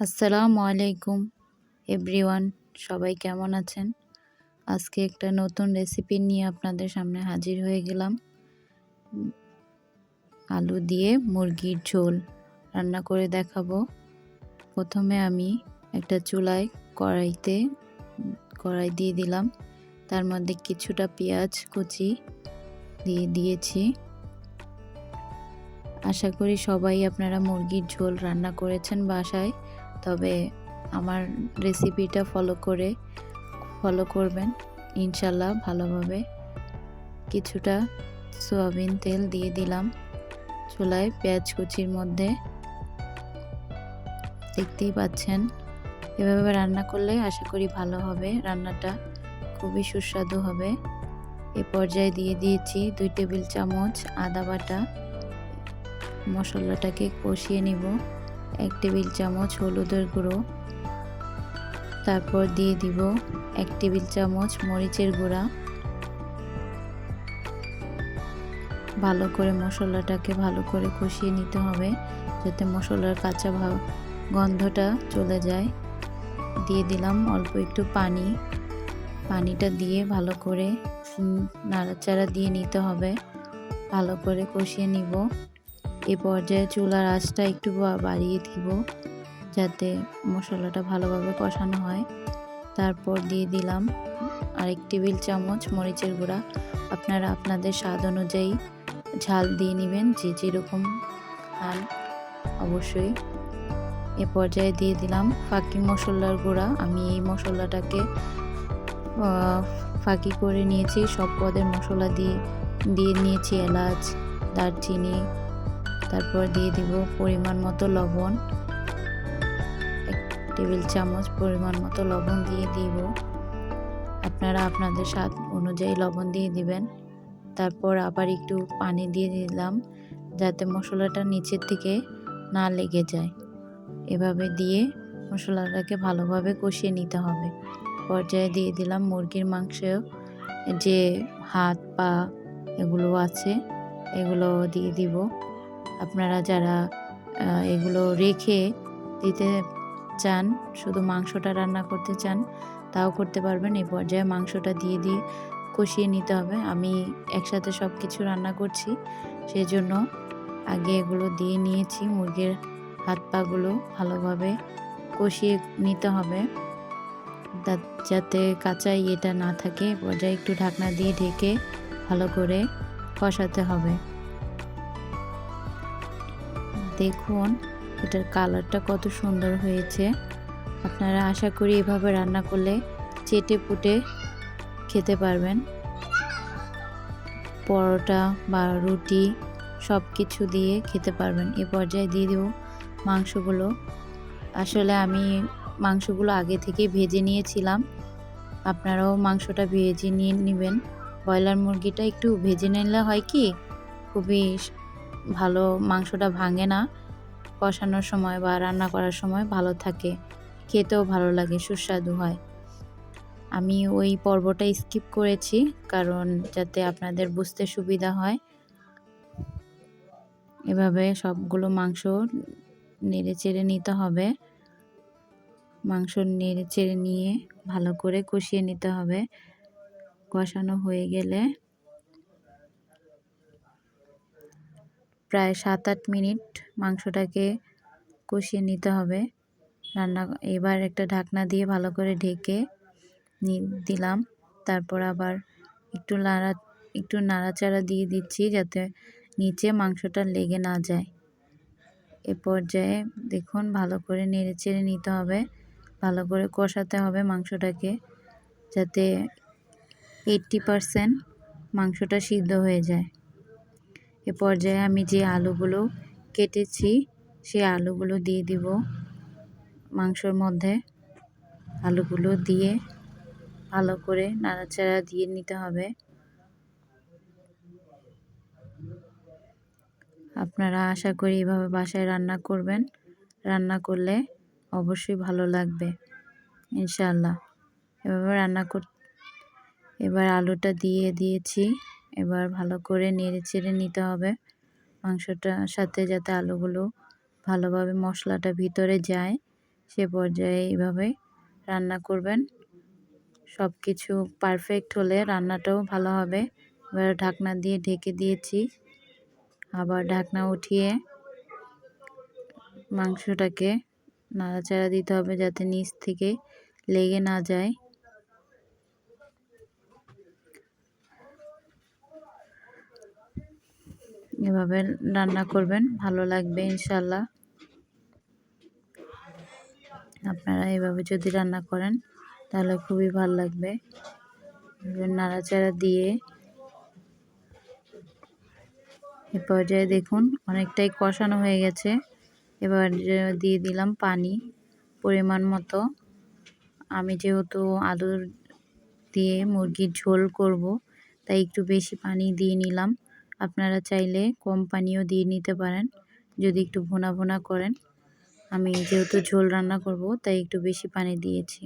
আসসালামু আলাইকুম, এভরিওয়ান। সবাই কেমন আছেন? আজকে একটা নতুন রেসিপি নিয়ে আপনাদের সামনে হাজির হয়ে গেলাম। আলু দিয়ে মুরগির ঝোল রান্না করে দেখাবো। প্রথমে আমি একটা চুলায় কড়াইতে, কড়াই দিয়ে দিলাম। তার মধ্যে কিছুটা পেঁয়াজ কুচি দিয়ে দিয়েছি। আশা করি সবাই আপনারা মুরগির ঝোল রান্না করেছেন বাসায়। তবে আমার রেসিপিটা ফলো করে ফলো করবেন। ইনশাল্লাহ ভালোভাবে কিছুটা সোয়াবিন তেল দিয়ে দিলাম চুলায় পেঁয়াজ কুচির মধ্যে। দেখতেই পাচ্ছেন, এভাবে রান্না করলে আশা করি ভালো হবে, রান্নাটা খুবই সুস্বাদু হবে। এ পর্যায়ে দিয়ে দিয়েছি দুই টেবিল চামচ আদা বাটা, মশলাটাকে কষিয়ে নিব। এক টেবিল চামচ হলুদের গুঁড়ো। তারপর দিয়ে দিব এক টেবিল চামচ মরিচের গুঁড়া। ভালো করে মশলাটাকে ভালো করে কষিয়ে নিতে হবে যাতে মশলার কাঁচা ভাব গন্ধটা চলে যায়। দিয়ে দিলাম অল্প একটু পানি। পানিটা দিয়ে ভালো করে নাড়াচাড়া দিয়ে নিতে হবে। ভালো করে কষিয়ে নিব। এ পর্যায়ে চুলার আঁচটা একটু বাড়িয়ে দিব, যাতে মশলাটা ভালোভাবে কষানো হয়। তারপর দিয়ে দিলাম আরেক টেবিল চামচ মরিচের গুঁড়া। আপনারা আপনাদের স্বাদ অনুযায়ী ঝাল দিয়ে নেবেন, যে যেরকম খান অবশ্যই। এ পর্যায়ে দিয়ে দিলাম ফাঁকি মশলার গুঁড়া। আমি এই মশলাটাকে ফাঁকি করে নিয়েছি। সব পদের মশলা দিয়ে দিয়ে নিয়েছি এলাচ, দারচিনি তারপর দিয়ে দিব পরিমাণ মতো লবণ। এক টেবিল চামচ পরিমাণ মতো লবণ দিয়ে দিব। আপনারা আপনাদের স্বাদ অনুযায়ী লবণ দিয়ে দিবেন। তারপর আবার একটু পানি দিয়ে দিলাম যাতে মশলাটা নিচের থেকে না লেগে যায়। এভাবে দিয়ে মশলাটাকে ভালোভাবে কষিয়ে নিতে হবে। পর্যায়ে দিয়ে দিলাম মুরগির মাংস। যে হাত, পা এগুলো আছে, এগুলো দিয়ে দিব। আপনারা যারা এগুলো রেখে দিতে চান, শুধু মাংসটা রান্না করতে চান, তাও করতে পারবেন। এই পর্যায়ে মাংসটা দিয়ে দিয়ে কষিয়ে নিতে হবে। আমি একসাথে সব কিছু রান্না করছি সেই জন্য আগে এগুলো দিয়ে নিয়েছি। মুরগির হাত পাগুলো ভালোভাবে কষিয়ে নিতে হবে। যাতে কাঁচাই এটা না থাকে পর্যায়ে একটু ঢাকনা দিয়ে ঢেকে ভালো করে কষাতে হবে। দেখুন, এটার কালারটা কত সুন্দর হয়েছে। আপনারা আশা করি এভাবে রান্না করলে চেটে পুটে খেতে পারবেন। পরোটা বা রুটি সব কিছু দিয়ে খেতে পারবেন। এ পর্যায়ে দিয়ে দেব মাংসগুলো। আসলে আমি মাংসগুলো আগে থেকে ভেজে নিয়েছিলাম। আপনারাও মাংসটা ভেজে নিয়ে নেবেন। ব্রয়লার মুরগিটা একটু ভেজে নিলে হয় কি? খুবই ভালো মাংসটা ভাঙে না। কষানোর সময় বা রান্না করার সময় ভালো থাকে। খেতেও ভালো লাগে, সুস্বাদু হয়। আমি ওই পর্বটা স্কিপ করেছি কারণ যাতে আপনাদের বুঝতে সুবিধা হয়। এভাবে সবগুলো মাংস নেড়ে চেড়ে নিতে হবে। মাংস নেড়ে চেড়ে নিয়ে ভালো করে কষিয়ে নিতে হবে। কষানো হয়ে গেলে প্রায় সাত আট মিনিট মাংসটাকে কষিয়ে নিতে হবে। রান্না এবার একটা ঢাকনা দিয়ে ভালো করে ঢেকে দিলাম। তারপর আবার একটু নাড়া, একটু নাড়াচাড়া দিয়ে দিচ্ছি যাতে নিচে মাংসটা লেগে না যায়। এ পর্যায়ে দেখুন ভালো করে নেড়ে চেড়ে নিতে হবে। ভালো করে কষাতে হবে মাংসটাকে যাতে এইট্টি পারসেন্ট মাংসটা সিদ্ধ হয়ে যায়। এ পর্যায়ে আমি যে আলুগুলো কেটেছি, সেই আলুগুলো দিয়ে দিব। মাংসর মধ্যে আলুগুলো দিয়ে ভালো করে নাড়াচাড়া দিয়ে নিতে হবে। আপনারা আশা করি এভাবে বাসায় রান্না করবেন। রান্না করলে অবশ্যই ভালো লাগবে ইনশাল্লাহ এভাবে রান্না কর এবার আলুটা দিয়ে দিয়েছি। এবার ভালো করে নেড়ে চেড়ে নিতে হবে। মাংসটার সাথে যাতে আলুগুলো ভালোভাবে মশলাটা ভিতরে যায়, সে পর্যায়ে এইভাবে রান্না করবেন। সব কিছু পারফেক্ট হলে রান্নাটাও ভালো হবে। এবার ঢাকনা দিয়ে ঢেকে দিয়েছি। আবার ঢাকনা উঠিয়ে মাংসটাকে নাড়াচাড়া দিতে হবে যাতে নিচ থেকে লেগে না যায়। এভাবে রান্না করবেন, ভালো লাগবে ইনশাল্লাহ আপনারা এভাবে যদি রান্না করেন, তাহলে খুবই ভালো লাগবে। নাড়াচাড়া দিয়ে এ পর্যায়ে দেখুন, অনেকটাই কষানো হয়ে গেছে। এবার দিয়ে দিলাম পানি পরিমাণ মতো। আমি যেহেতু আলুর দিয়ে মুরগির ঝোল করব, তাই একটু বেশি পানি দিয়ে নিলাম। আপনারা চাইলে কম পানিও দিয়ে নিতে পারেন। যদি একটু ভোনা ভোনা করেন। আমি যেহেতু ঝোল রান্না করব, তাই একটু বেশি পানি দিয়েছি।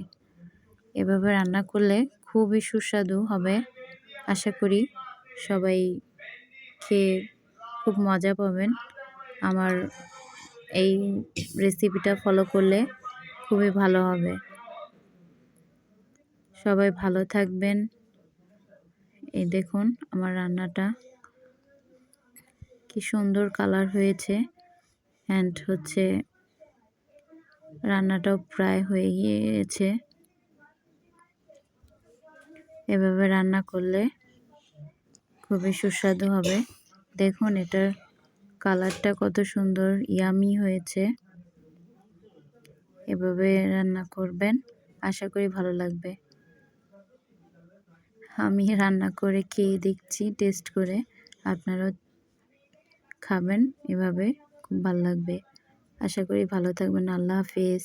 এভাবে রান্না করলে খুবই সুস্বাদু হবে। আশা করি সবাই খেয়ে খুব মজা পাবেন। আমার এই রেসিপিটা ফলো করলে খুবই ভালো হবে। সবাই ভালো থাকবেন। এই দেখুন আমার রান্নাটা। কি সুন্দর কালার হয়েছে। অ্যান্ড হচ্ছে রান্নাটাও প্রায় হয়ে গিয়েছে। এভাবে রান্না করলে খুবই সুস্বাদু হবে। দেখুন, এটার কালারটা কত সুন্দর, ইয়ামি হয়েছে। এভাবে রান্না করবেন, আশা করি ভালো লাগবে। আমি রান্না করে খেয়ে দেখছি, টেস্ট করে। আপনারাও খাবেন এভাবে। খুব ভালো লাগবে। আশা করি ভালো থাকবেন। আল্লাহ হাফেজ।